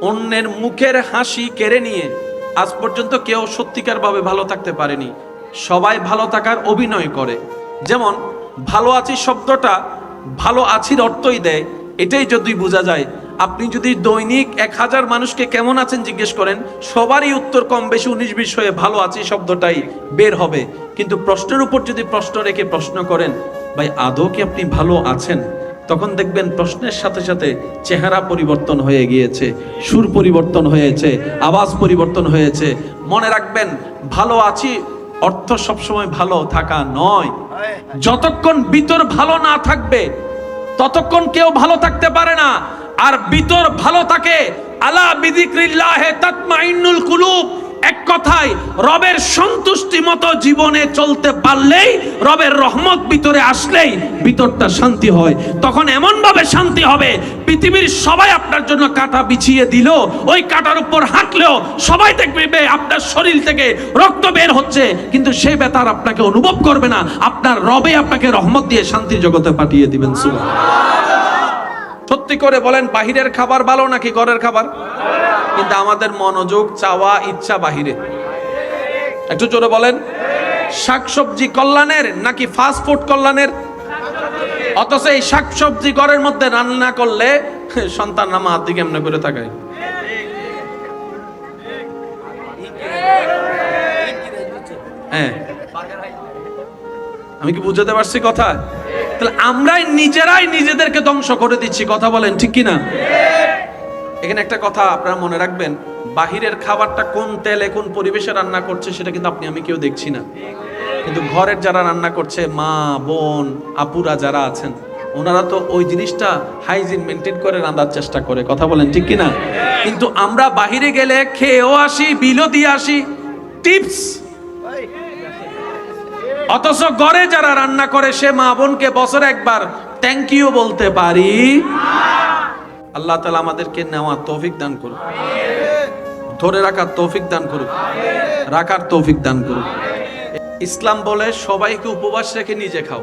অন্যের মুখের হাসি কেড়ে নিয়ে আজ পর্যন্ত কেউ সত্যিকারভাবে ভালো থাকতে পারেনি। সবাই ভালো থাকার অভিনয় করে। যেমন, ভালো আছি শব্দটা ভালো আছির অর্থই দেয়। এটাই যদি বোঝা যায়, আপনি যদি দৈনিক এক হাজার মানুষকে কেমন আছেন জিজ্ঞেস করেন, সবারই উত্তর কম বেশি উনিশ বিশ হয়ে ভালো আছি শব্দটাই বের হবে। কিন্তু প্রশ্নের উপর যদি প্রশ্ন রেখে প্রশ্ন করেন, ভাই, আদৌ কি আপনি ভালো আছেন? তখন দেখবেন প্রশ্নের সাথে সাথে চেহারা পরিবর্তন হয়ে গিয়েছে, সুর পরিবর্তন হয়েছে, আওয়াজ পরিবর্তন হয়েছে। মনে রাখবেন, ভালো আছি, অর্থ সবসময় ভালো থাকা নয়। যতক্ষণ ভিতর ভালো না থাকবে, ততক্ষণ কেউ ভালো থাকতে পারে না। আর ভিতর ভালো থাকে, আলা বিদিক্রিল্লাহে তাতমাইন্নুল কুলুব। কথায় রবের সন্তুষ্টি মতো জীবনে চলতে পারলেই, রবের রহমত ভিতরে আসলেই ভিতরটা শান্তি হয়। তখন এমন ভাবে শান্তি হবে, পৃথিবীর সবাই আপনার জন্য কাটা বিছিয়ে দিল, ওই কাটার উপর হাঁটলেও সবাই দেখবে আপনার শরীর থেকে রক্ত বের হচ্ছে, কিন্তু সেই ব্যথার আপনাকে অনুভব করবে না। আপনার রবে আপনাকে রহমত দিয়ে শান্তির জগতে পাঠিয়ে দিবেন সুবহান সত্যি করে বলেন, বাহিরের খাবার ভালো নাকি ঘরের খাবার? কিন্তু আমাদের মনোযোগ, চাওয়া, ইচ্ছা বাহিরে। একটু জোরে বলেন, শাকসবজি কল্যাণের নাকি ফাস্ট ফুড কল্যাণের? অথচ এই শাকসবজি ঘরের মধ্যে রান্না করলে সন্তান নামা হাত দিকে এমনি করে তাকায়। হ্যাঁ। আমি কি বুঝাতে পারছি কথা? তাহলে আমরাই নিজেরাই নিজেদেরকে ধ্বংস করে দিচ্ছি, কথা বলেন ঠিক কি না এখানে একটা কথা আপনারা মনে রাখবেন, বাহিরের খাবারটা কোন তেলে, কোন পরিবেশে রান্না করছে সেটা কিন্তু আপনি, আমি কেউ দেখছি না। কিন্তু ঘরের যারা রান্না করছে, মা, বোন, আপুরা যারা আছেন, ওনারা তো ওই জিনিসটা হাইজিন মেনটেন করে রান্নার চেষ্টা করে, কথা বলেন ঠিক কি না কিন্তু আমরা বাহিরে গেলে খেয়েও আসি, বিলও দিয়ে আসি, টিপস অথচ ঘরে যারা রান্না করে, সে মা বোনকে বছরে একবার থ্যাংক ইউ বলতে পারি। আল্লাহ তালা আমাদেরকে নেওয়া তৌফিক দান করুন ধরে রাখার তৌফিক দান করুন রাখার তৌফিক দান করুন ইসলাম বলে, সবাইকে উপবাস রেখে নিজে খাও।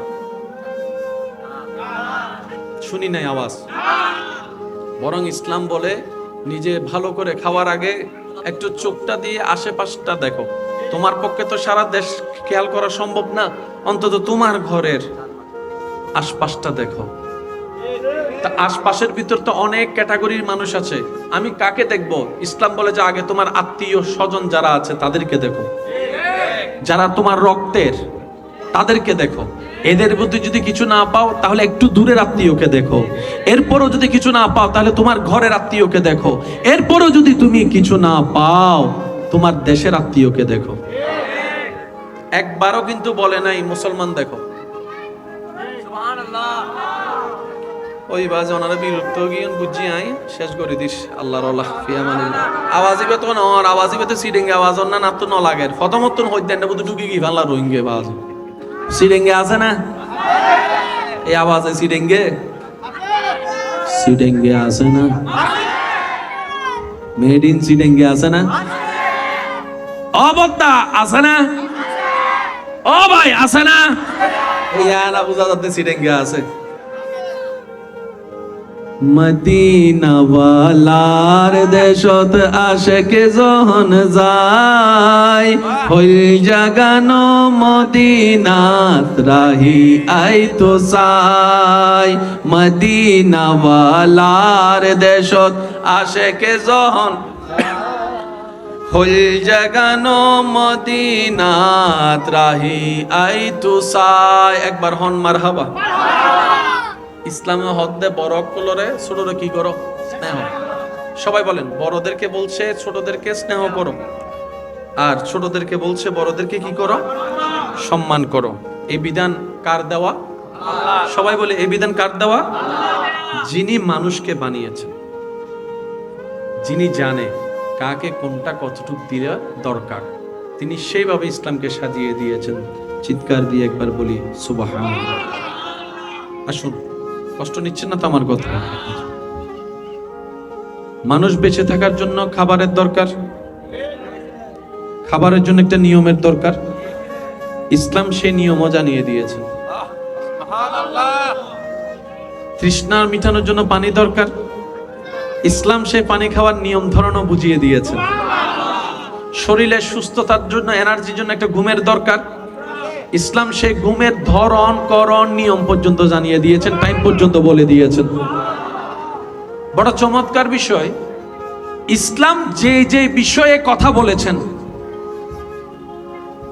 শুনি নাই আওয়াজ। বরং ইসলাম বলে, নিজে ভালো করে খাওয়ার আগে একটু চোখটা দিয়ে আশেপাশটা দেখো। তোমার পক্ষে তো সারা দেশ খেয়াল করা সম্ভব না। অন্তত তোমার ঘরের আশপাশটা দেখো। তা আশপাশের ভিতর তো অনেক ক্যাটাগরির মানুষ আছে। আমি কাকে দেখব? ইসলাম বলে যে আগে তোমার আত্মীয় স্বজন যারা আছে, তাদেরকে দেখো। যারা তোমার রক্তের, তাদেরকে দেখো। এদের মধ্যে যদি কিছু না পাও, তাহলে একটু দূরের আত্মীয়কে দেখো। এরপরও যদি কিছু না পাও, তাহলে তোমার ঘরের আত্মীয়কে দেখো। এরপরও যদি তুমি কিছু না পাও তোমার দেশের আত্মীয়কে দেখো। একবারও কিন্তু বলে নাই, মুসলমান দেখো। ওই বাজে ওনারা বিরক্ত গিয়ে বুঝি আই, শেষ করে দিস, আল্লাহর আল্লাহ ফিয়া মানে আওয়াজিবে তো না, আর আওয়াজিবে তো সিডিঙ্গে আওয়াজ না না তো ন লাগে প্রথমত তো হইতে না বুঝি ঢুকি গি ভাল্লা রোহিঙ্গে আওয়াজ সিডিঙ্গে আছে না? এই আওয়াজে সিডিঙ্গে সিডিঙ্গে আছে না? মেড ইন সিডিঙ্গে আছে না? অবত্তা আছে না? ও ভাই আছে না? ইয়া না বুঝা যাচ্ছে সিডিঙ্গে আছে। মদিনাওয়ালার দেশত আশেকে জহন যায়। হইল জাগানো মদিনাত রাহি আই তো সাই মদিনাওয়ালার দেশত আশেকে জহন হইল জাগানো মদিনাত রাহি আই তো সাই। একবার হন মারহাবা। ইসলামে হদ্দে বড় অক্কলরে ছোটরে কি করো? স্নেহ। সবাই বলেন, বড়দেরকে বলছে, ছোটদেরকে স্নেহ করো। আর ছোটদেরকে বলছে, বড়দেরকে কি করো? সম্মান করো। এই বিধান কার দেওয়া? সবাই বলে এই বিধান কার দেওয়া? যিনি মানুষকে বানিয়েছেন, যিনি জানে। কাকে কোনটা কতটুক দিয়ে দরকার। তিনি সেইভাবে ইসলামকে সাজিয়ে দিয়েছেন। চিৎকার দিয়ে একবার বলি সুবাহ আসুন কষ্ট নিচ্ছেন না তো আমার কথা? মানুষ বেঁচে থাকার জন্য খাবারের দরকার। খাবারের জন্য একটা নিয়মের দরকার। ইসলাম সেই নিয়মও জানিয়ে দিয়েছে। তৃষ্ণার মিটানোর জন্য পানি দরকার। ইসলাম সেই পানি খাওয়ার নিয়ম ধরনও বুঝিয়ে দিয়েছে। শরীরের সুস্থতার জন্য এনার্জির জন্য একটা ঘুমের দরকার। ইসলাম সেই ঘুমের ধরন, করণ, নিয়ম পর্যন্ত জানিয়ে দিয়েছেন টাইম পর্যন্ত বলে দিয়েছেন। বড় চমৎকার বিষয়, ইসলাম যে যে বিষয়ে কথা বলেছেন,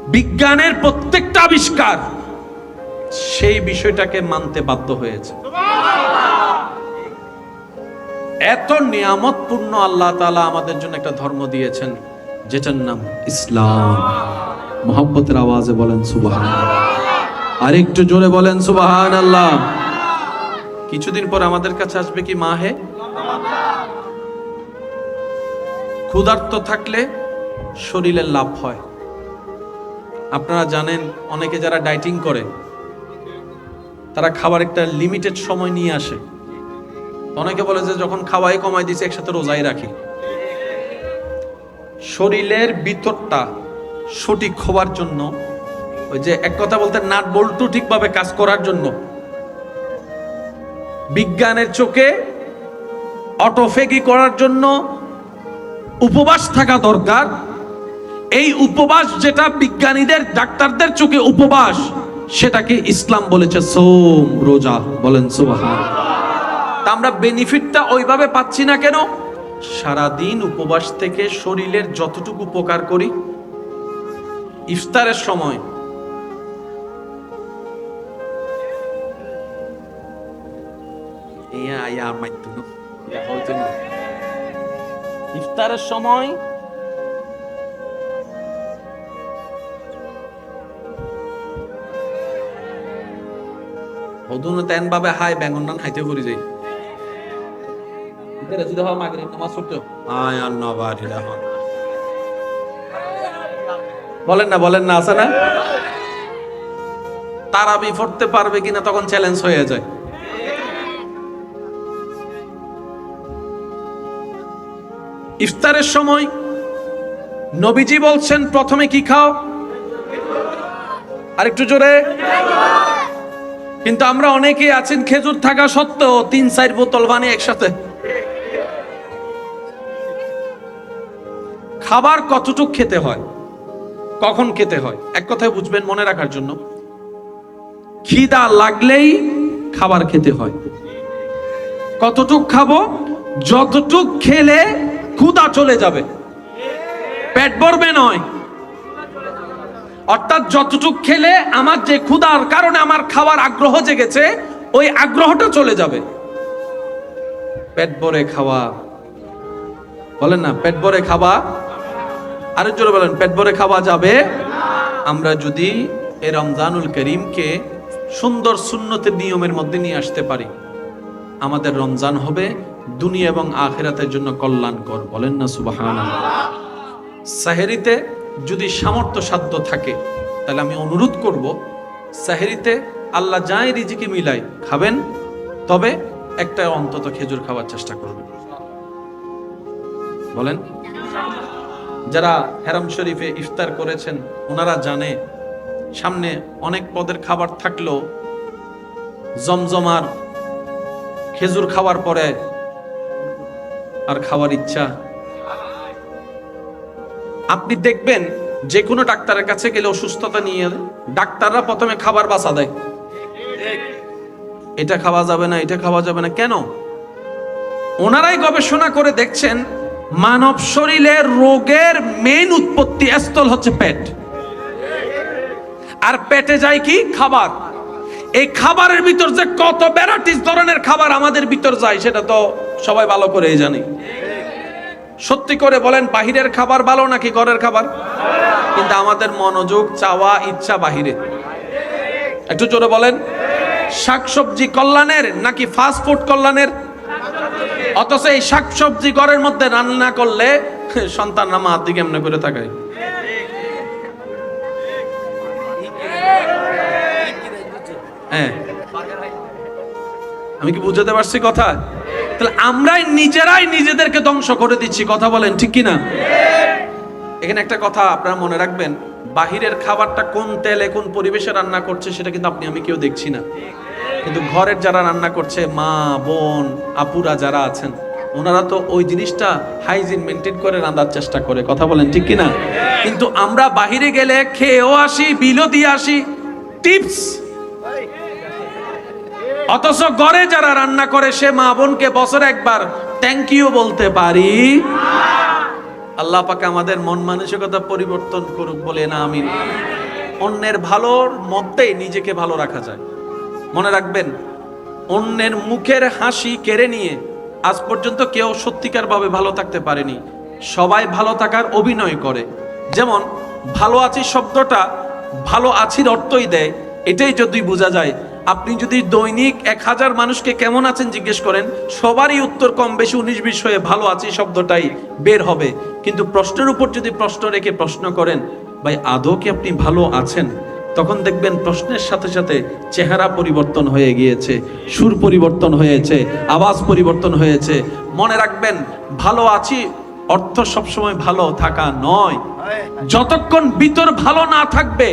বিজ্ঞানের প্রত্যেকটা আবিষ্কার, সেই বিষয়টাকে মানতে বাধ্য হয়েছে। এত নিয়ামতপূর্ণ আল্লাহ তাআলা আমাদের জন্য একটা ধর্ম দিয়েছেন, যেটার নাম ইসলাম। মোহাম্মতের আওয়াজে বলেন সুবাহান আরেকটু জোরে বলেন সুবাহান আল্লাহ কিছুদিন পর আমাদের কাছে আসবে কি মাহে ক্ষুধার্ত থাকলে শরীরের লাভ হয়। আপনারা জানেন, অনেকে যারা ডাইটিং করে, তারা খাবার একটা লিমিটেড সময় নিয়ে আসে। অনেকে বলে যে যখন খাওয়াই কমাই দিছে, একসাথে রোজাই রাখি। শরীরের ভিতরটা সঠিক হওয়ার জন্য, ওই যে এক কথা বলতে, নাট বল্টু ঠিকভাবে কাজ করার জন্য, বিজ্ঞানের চোখে অটোফেগি করার জন্য উপবাস থাকা দরকার। এই উপবাস যেটা বিজ্ঞানীদের, ডাক্তারদের চোখে উপবাস, সেটাকে ইসলাম বলেছে সোম, রোজা, বলেন সুবহান তা আমরা বেনিফিটটা ওইভাবে পাচ্ছি না কেন? সারাদিন উপবাস থেকে শরীরের যতটুকু উপকার করি ইফতারের সময়। ইফতারের সময় হদুন তেন বাবে হাই বেঙ্গন নান খাইতে করি যাই। ইতারে যদি বলেন না বলেন না, আছে না? পড়তে পারবে কিনা তখন চ্যালেঞ্জ হয়ে যায়। ইফতারের সময় নবীজি বলছেন, প্রথমে কি খাও? আর একটু জোরে। কিন্তু আমরা অনেকেই আছেন, খেজুর থাকা সত্ত্বেও তিন চার বোতল বানিয়ে একসাথে খাবার কতটুক খেতে হয়? কখন খেতে হয়? এক কথায় বুঝবেন, মনে রাখার জন্য। খিদা লাগলেই খাবার খেতে হয়। কতটুক খাব? যতটুক খেলে ক্ষুদা চলে যাবে। পেট ভরবে নয়। অর্থাৎ যতটুক খেলে আমার যে ক্ষুদার কারণে আমার খাওয়ার আগ্রহ জেগেছে, ওই আগ্রহটা চলে যাবে। পেট ভরে খাওয়া। বলেন না, পেট ভরে খাওয়া আরেক জোরে বলেন, পেট ভরে খাওয়া যাবে? আমরা যদি এই রমজানুল করিমকে সুন্দর সুন্নতের নিয়মের মধ্যে নিয়ে আসতে পারি, আমাদের রমজান হবে দুনিয়া এবং আখেরাতের জন্য কল্যাণকর, বলেন না সুবাহান সাহেরিতে যদি সামর্থ্য সাধ্য থাকে, তাহলে আমি অনুরোধ করব, সাহেরিতে আল্লাহ যাই রিজিকে মিলাই খাবেন, তবে একটা অন্তত খেজুর খাওয়ার চেষ্টা করবেন। বলেন? যারা হেরাম শরীফে ইফতার করেছেন, ওনারা জানে, সামনে অনেক পদের খাবার থাকলেও জমজমার খেজুর খাওয়ার পরে আর খাওয়ার ইচ্ছা। আপনি দেখবেন যে কোনো ডাক্তারের কাছে গেলে অসুস্থতা নিয়ে ডাক্তাররা প্রথমে খাবার বাসা দেয়। এটা খাওয়া যাবে না, এটা খাওয়া যাবে না। কেন? ওনারাই গবেষণা করে দেখছেন মানব শরীরের রোগের মেন উৎপত্তি স্থল হচ্ছে পেট। আর পেটে যায় কি? খাবার। এই খাবারের ভিতর যে কত ভ্যারাইটিস ধরনের খাবার আমাদের ভিতর যায়, সেটা তো সবাই ভালো করেই জানি। সত্যি করে বলেন, বাহিরের খাবার ভালো নাকি ঘরের খাবার? কিন্তু আমাদের মনোযোগ, চাওয়া, ইচ্ছা বাহিরে। একটু জোরে বলেন, শাকসবজি কল্যাণের নাকি ফাস্ট ফুড কল্যাণের অথচ এই শাকসবজি ঘরের মধ্যে রান্না করলে সন্তানরা মার দিকে এমনি করে তাকায়। হ্যাঁ। আমি কি বুঝাতে পারছি কথা? তাহলে আমরাই নিজেরাই নিজেদেরকে ধ্বংস করে দিচ্ছি, কথা বলেন, ঠিক কি না এখানে একটা কথা আপনারা মনে রাখবেন, বাহিরের খাবারটা কোন তেলে, কোন পরিবেশে রান্না করছে, সেটা কিন্তু আপনি, আমি কেউ দেখছি না। কিন্তু ঘরের যারা রান্না করছে, মা, বোন, আপুরা যারা আছেন, ওনারা তো ওই জিনিসটা হাইজিন মেনটেন করে রান্নার চেষ্টা করে। কথা বলেন ঠিক কিনা? কিন্তু আমরা বাহিরে গেলে খেয়েও আসি বিলও দিয়ে আসি, টিপস। অথচ ঘরে যারা রান্না করে, সে মা বোনকে বছরে একবার থ্যাংক ইউ বলতে পারি। আল্লাহ পাকে আমাদের মন মানসিকতা পরিবর্তন করুক বলে না আমি অন্যের ভালোর মধ্যেই নিজেকে ভালো রাখা যায়। মনে রাখবেন, অন্যের মুখের হাসি কেড়ে নিয়ে আজ পর্যন্ত কেউ সত্যিকার ভাবে ভালো থাকতে পারেনি। সবাই ভালো থাকার অভিনয় করে। যেমন, ভালো আছি শব্দটা ভালো আছির অর্থই দেয়। এটাই যদি বোঝা যায়, আপনি যদি দৈনিক এক হাজার মানুষকে কেমন আছেন জিজ্ঞেস করেন, সবারই উত্তর কম বেশি উনিশ বিশ হয়ে ভালো আছি শব্দটাই বের হবে। কিন্তু প্রশ্নের উপর যদি প্রশ্ন রেখে প্রশ্ন করেন, ভাই, আদৌ কি আপনি ভালো আছেন? তখন দেখবেন প্রশ্নের সাথে সাথে চেহারা পরিবর্তন হয়ে গিয়েছে, সুর পরিবর্তন হয়েছে, আওয়াজ পরিবর্তন হয়েছে। মনে রাখবেন, ভালো আছি, অর্থ সবসময় ভালো থাকা নয়। যতক্ষণ ভিতর ভালো না থাকবে,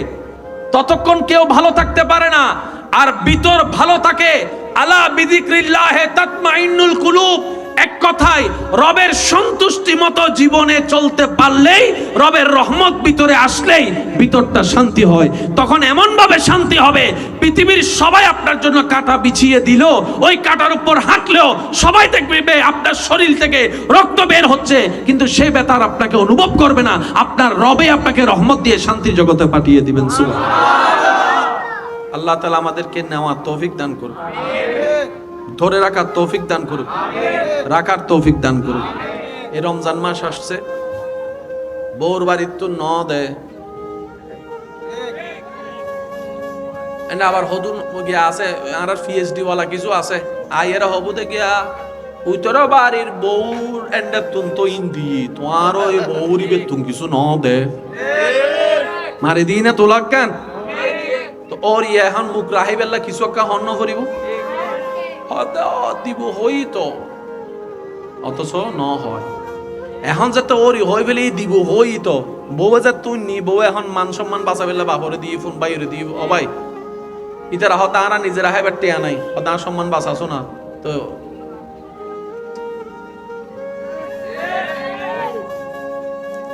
ততক্ষণ কেউ ভালো থাকতে পারে না। আর ভিতর ভালো থাকে, আলা বিদিক্রিল্লাহে তাতমাইন্নুল কুলুব। এক কথায়, রবের সন্তুষ্টি মতো জীবনে চলতে পারলেই, রবের রহমত ভিতরে আসলেই ভিতরটা শান্তি হয়। তখন এমন ভাবে শান্তি হবে, পৃথিবীর সবাই আপনার জন্য কাটা বিছিয়ে দিল, ওই কাটার উপর হাঁটলেও সবাই দেখবে আপনার শরীর থেকে রক্ত বের হচ্ছে। কিন্তু সেই বেতার আপনাকে অনুভব করবে না, আপনার রবে আপনাকে রহমত দিয়ে শান্তির জগতে পাঠিয়ে দিবেন আল্লাহ তালা আমাদেরকে নেওয়া তৌফিক দান করুন। ধরে রাখার তৌফিক দান করুক। রাখার তৌফিক দান করুক। এই রমজান মাস আসছে। বউর বাড়ির তো ন দেয় আবার হদুন গিয়া আছে, আর পিএইচডি ওয়ালা কিছু আছে। আইয়েরা হবু দে গিয়া উইতর বাড়ির বউর এন্ডে তুন তো ইন্দি তোমার ওই বউরি বে তুম কিছু ন দে মারি দিই না তোলাক কেন? তো ওর ইয়ে এখন মুখ রাহি বেলা কিছু একটা হন্য করিব। হয়তো দিব হই তো অথচ ন হয় এখন যাতে ওর হই বেলি দিব হই তো বউ যে তুই নি বউ এখন মান সম্মান বাঁচা বেলা বাপরে দিয়ে ফোন বাইরে দিয়ে ভাই। ইতারা হতা আনা নিজেরা হাই বাট্টে আনাই হতা সম্মান বাঁচাছো না তো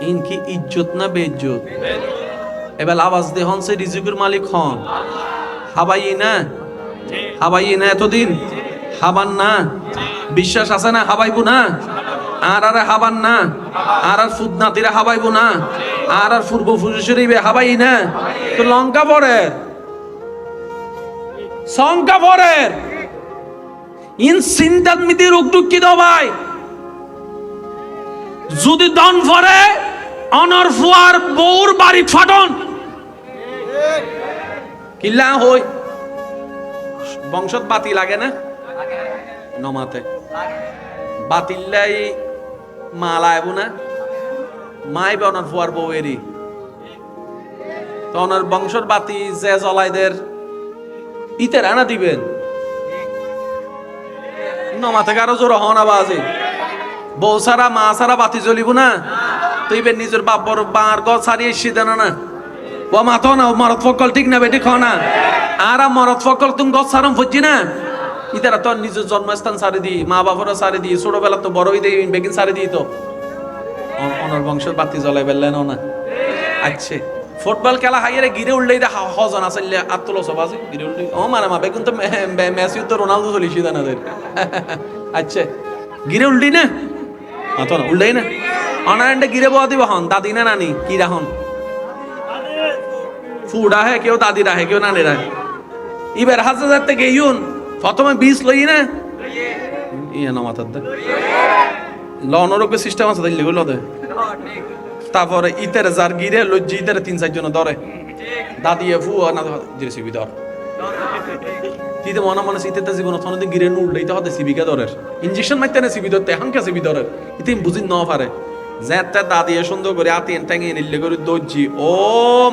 ইন কি ইজ্জত না বেইজ্জত এবার আওয়াজ দে হন সে রিজিকুর মালিক হন। হাবাই না? হাবাই না এতদিন? হাবান না। বিশ্বাস আছে না? হাবাইবো না? আর আর হাবান না? আর আর ফুদ নাতিরা হাবাইবো না? আর আর পূর্ব ফুজুশরীবে হাবাই না? তো লঙ্কা পরের শঙ্কা পরের ইন সিন্তাত মিতি রোগ দুঃখিত ভাই। যদি দন ফরে অনর ফুয়ার বউর বাড়ি ফাটন। কিল্লা হই। বংশত বাতি লাগে না? নমাতে। বাতিল্লাই মালা এবো না। মাই বে অনার ফুয়ার বউ এরি। তো অনার বংশর বাতি যে জ্বলাইদের ইতে রানা দিবেন। নমাতে কারও জোর হনা বাজে। বউ সারা মা সারা বাতি জ্বলিব না। তুই বে নিজের বাপর বাঁর গছ ছাড়িয়ে এসে দেন না। ও মাথো না মরত ফকল ঠিক না বেটি খাও না। আর মরত ফকল তুমি গছ সারম ফুজি না। ইতারা তো নিজের জন্মস্থান সারি দি মা বাবারা সারি দি ছোটবেলা তো বড়ই দেই বেগিন সারি দি তো। অনর বংশের বাতি জ্বলাই বেললেন না। আচ্ছা ফুটবল খেলা হাইয়ারে গিরে উঠলেই দে হজন আসলে আত্মল সবাজি গিরে উঠলে ও মানে মা, বেগুন তো মেসি তো রোনালদো চলিছি দানাদের আচ্ছা গিরে উল্টি না? অত না উল্টাই না। অনারান্ডে গিরে বয়া দিব হন, দাদি না নানি, কি রাহন ফুডা হে, কেউ দাদি রাহে, কেউ নানি রাহে। ইবার হাজার থেকে ইউন প্রথমে বীজ লই না। ইয়ে না মাথার দে। লনরকে সিস্টেম আছে তাই লেগুলো দে। তারপরে ইতের যার গিরে, লজ্জি ইতের তিন চারজন ধরে। দাদি ফু না জিরে সিবি ধর। তিতে মনে মনে শীতেতে জীবন অথনদি গিরে নুল লইতে হতে সিবিকে ধরের। ইঞ্জেকশন মারতে না সিবি ধরতে এখন কে সিবি ধরের। ইতে বুঝি ন পারে। যেতে দাদি এ সুন্দর করে আতি টাঙিয়ে নিলে করে দর্জি ও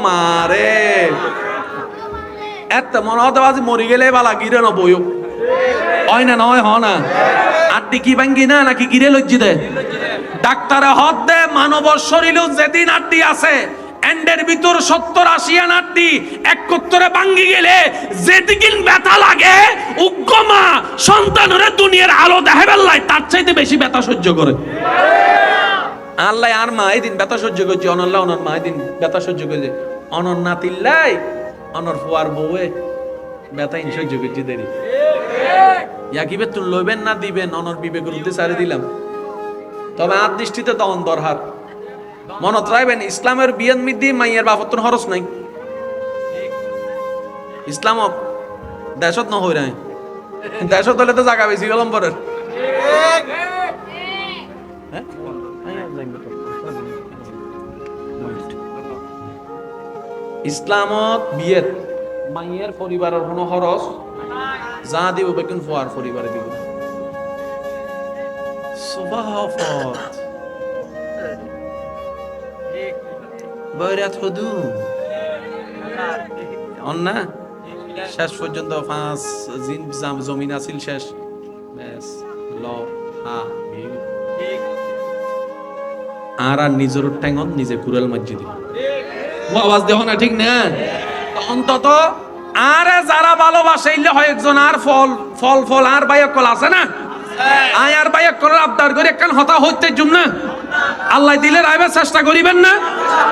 মারে। এত মনে হতে বাজি মরি গেলে বালা গিরে ন বইও হয় না নয় হ না। আটটি কি ভাঙ্গি না, নাকি গিরে লজ্জি দে। ডাক্তারে হদ দে মানব শরীর যেদিন আটটি আছে, এন্ডের ভিতর সত্তর আশি আনারটি একত্তরে ভাঙ্গি গেলে যেদিকিন ব্যথা লাগে উগ্গমা সন্তানের দুনিয়ার আলো দেখা বেল্লাই তার চাইতে বেশি ব্যথা সহ্য করে। আল্লাহ, আর মা এই দিন ব্যথা সহ্য করছে অনল্লাহ অনর মা এই দিন ব্যথা সহ্য করছে। অনর নাতিল্লাই অনর ফুয়ার বউয়ে ব্যথা দেরি। ইয়াকিবে তুল লইবেন না দিবেন অনর বিবেকের সারি দিলাম। তবে আর দৃষ্টিতে দন দরহার মনত রাখবেন ইসলামের বিয়ান মিদ্দি মাইয়ের বাপত্তন হরস নাই। ইসলাম দেশত ন হই নাই দেশত হলে তো জায়গা বেশি গেলাম পরের। ইসলামত বিয়ের মাইয়ের পরিবারের কোনো খরচ? যা দিব বেকুন ফুয়ার পরিবারে দিব। অন্না? শেষ পর্যন্ত পাঁচ জমিন আছিল শেষ। ল। আর আর নিজের ঠ্যাঙত নিজে কুড়াল মাজি দিব ও আওয়াজ দেহ না, ঠিক না? অন্তত আরে যারা ভালোবাসে ইলে হয় একজন আর ফল ফল ফল, আর বাইক কল আছে না? আয় আর বাইক কল আবদার করে একখান হতা হইতে জুম না। আল্লাহ দিলে রাইবে চেষ্টা করিবেন না।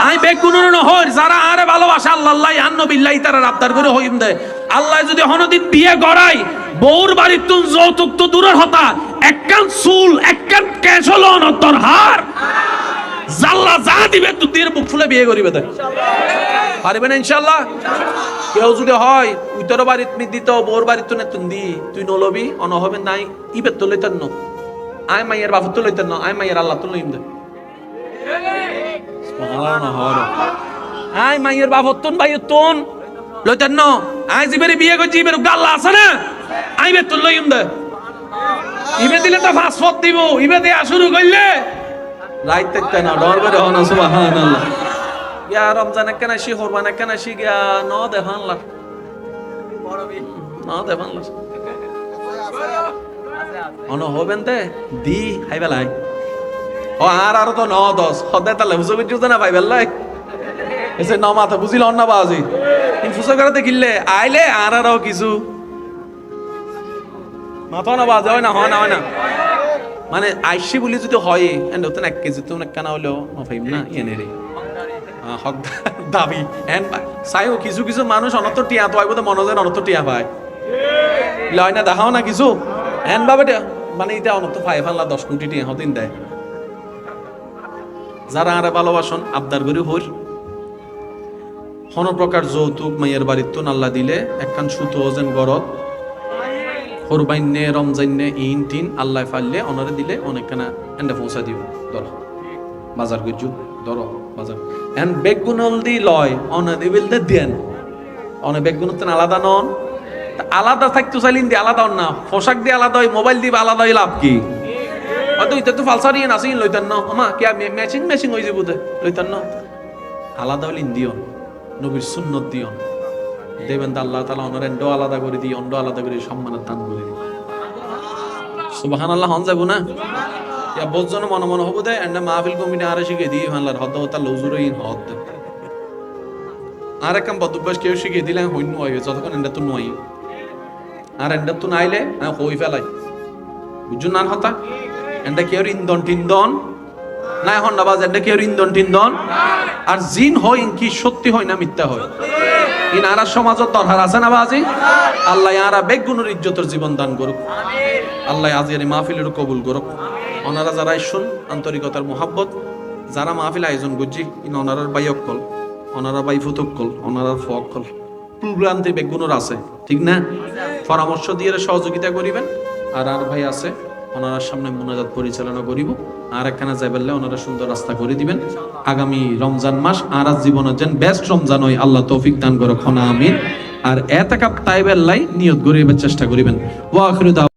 আই বেগ গুনুন হই যারা আরে ভালোবাসে আল্লাহ আল্লাহ আন্ন বিল্লাহি তারা আবদার করে হইম দেয় আল্লাহ যদি হনদিন বিয়ে গড়াই বউর বাড়ির তুন যৌতুক তো দূরের হতা, একখান চুল, একখান ক্যাশ হলো অনন্তর হার। জাল্লা যা দিবে, তুই দিয়ে বুক ফুলে বিয়ে করিবে তাই পারবে না ইনশাল্লাহ কেউ যদি হয় উত্তর বাড়িত মি দিত, বোর বাড়িত তো নেতুন দি, তুই নলবি, অন হবে নাই ইবের তো লইতেন আয় মাইয়ের বাপু তো লইতেন আয় মাইয়ের আল্লাহ তো লইম দে। আয় মাইয়ের বাপু তুন ভাই তুন, লইতেন ন। আয় জিবেরে বিয়ে করছি ইবের গাল্লা আছে না? আই বে তুন লইম দে। ইবে দিলে তো ফাঁসফত দিব, ইবে দেয়া শুরু করলে রাইত দেখতে না ডর করে হন সুবহানাল্লাহ ইয়া রমজান আসি গিয়া ন দেখান লা ন দেখান লা অন দি হাই বেলাই ও আর আর তো ন দশ হদে তালে বুঝো বুঝছ না ভাই বেলাই এসে ন মাথা বুঝিল না বাজি ফুসো করে দেখিলে আইলে আর আরও কিছু মাথা না বাজে হয় না হয় না হয় না মানে আইসি বলি যদি হয়, এন্ড হতেন এক কেজি তুমি কেন হলেও নফাইম না ইয়ে নেই হক দাবি এন চাইও কিছু কিছু মানুষ অনত টিয়া, তো আইবো মনে যায় অনত টিয়া পায়। লয় না, দেখাও না কিছু। এন বাবে মানে এটা অনত পাই ফাল্লা দশ কোটি টিয়া, হদিন দেয়। যারা আরে ভালোবাসন আবদার করে হইর হন প্রকার যৌতুক মাইয়ের বাড়ির তো নাল্লা দিলে, একখান সুতো ওজেন গরত হরবাইন্নে রমজাইন্নে ইন টিন আল্লাহ ফাইলে অনারে দিলে অনেকখানা এন্ডে পৌঁছা দিব ধরো, বাজার গুজু ধরো, বাজার। এন বেগুনল দি লয়, অনে দিবিল দে দেন। অনে বেগুন তো আলাদা নন। আলাদা থাকতো চাইলিন দি আলাদা না। পোশাক দিয়ে আলাদা হয়, মোবাইল দিয়ে আলাদা হয়, লাভ কি? হয়তো ইতা তো ফালসারি নাসি লইতান না। আমা কে ম্যাচিং ম্যাচিং হয়ে যাব লইতান না। আলাদা হলিন দিয়ন, নবীর সুন্নত দিয়ন। দেবেন তা আল্লাহ তালা অনার এন্ড আলাদা করে দিই অন্ড আলাদা করে সম্মানের দান করে দিই সুবাহান আল্লাহ হন যাব না? ইয়া বোঝজন মনে মনে হব দেয় এন্ড মাহফিল কমিটি আরে শিখে দিই হানলার হদ্দ হতা লৌজুর ইন হদ আর একম বদভ্যাস কেউ শিখে দিলে হইন হইবে যতক্ষণ এন্ডা তো নয় আর এন্ডা তো নাইলে আমি হই ফেলাই? বুঝুন না হতা? এন্ডা কেউ ইন্দন টিন্দন? না এখন না বাজ এন্ডা কেউ ইন্দন টিন্দন? আর জিন হয় কি সত্যি হয় না মিথ্যা হয় ইন আরা সমাজত দরকার আছে না বাজি? আল্লাহ আরা বেগুনের ইজ্জতের জীবন দান করুক। আল্লাহ আজিয়ার মাহফিলের কবুল করুক। ওনারা যারা শুন আন্তরিকতার মোহাব্বত, যারা মাহফিল আয়োজন করছি, ইন ওনারার বাই অক্কল ওনারা বাই ফুতক্কল ওনারার ফক্কল প্রোগ্রামতে বেগুনের আছে, ঠিক না? পরামর্শ দিয়ে সহযোগিতা করিবেন। আর আর ভাই আছে ওনার সামনে মোনাজাত পরিচালনা করিব। আর একখানা যাইবেললে ওনারা সুন্দর রাস্তা করে দিবেন। আগামী রমজান মাস আর জীবনের যেন বেস্ট রমজান হয়, আল্লাহ তৌফিক দান করো খনা আমিন। আর এত কাপ তাইবেল্লাই নিয়ত গরিবের চেষ্টা করিবেন। ওয়া আখিরু